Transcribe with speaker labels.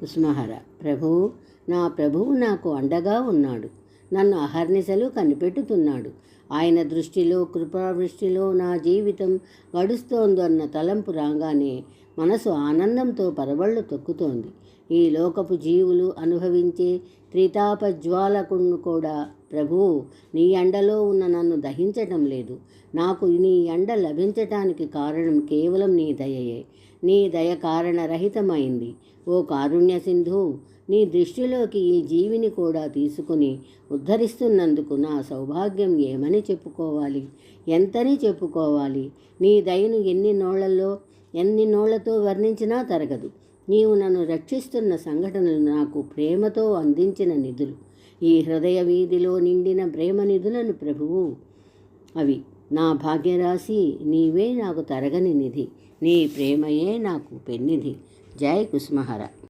Speaker 1: కుసుమహర ప్రభువు నా ప్రభువు నాకు అండగా ఉన్నాడు. నన్ను అహర్నిశలు కనిపెట్టుతున్నాడు. ఆయన దృష్టిలో కృపావృష్టిలో నా జీవితం గడుస్తోందన్న తలంపు రాగానే మనసు ఆనందంతో పరవళ్ళు తొక్కుతోంది. ఈ లోకపు జీవులు అనుభవించే త్రితాపజ్వాలకును కూడా ప్రభువు నీ ఎండలో ఉన్న నన్ను దహించటం లేదు. నాకు నీ ఎండ లభించటానికి కారణం కేవలం నీ దయయే. నీ దయ కారణరహితమైంది. ఓ కారుణ్య సింధు నీ దృష్టిలోకి ఈ జీవిని కూడా తీసుకుని ఉద్ధరిస్తున్నందుకు నా సౌభాగ్యం ఏమని చెప్పుకోవాలి? ఎంతని చెప్పుకోవాలి? నీ దయను ఎన్ని నోళ్ళలో ఎన్ని నోళ్ళతో వర్ణించినా తరగదు. నీవు నన్ను రక్షిస్తున్న సంఘటనలు నాకు ప్రేమతో అందించిన నిధులు. ఈ హృదయ వీధిలో నిండిన ప్రేమ నిధులను ప్రభువు. అవి నా భాగ్యరాశి నీవే నాకు తరగని నిధి. నీ ప్రేమయే నాకు పెన్నిధి. జై కుస్మహర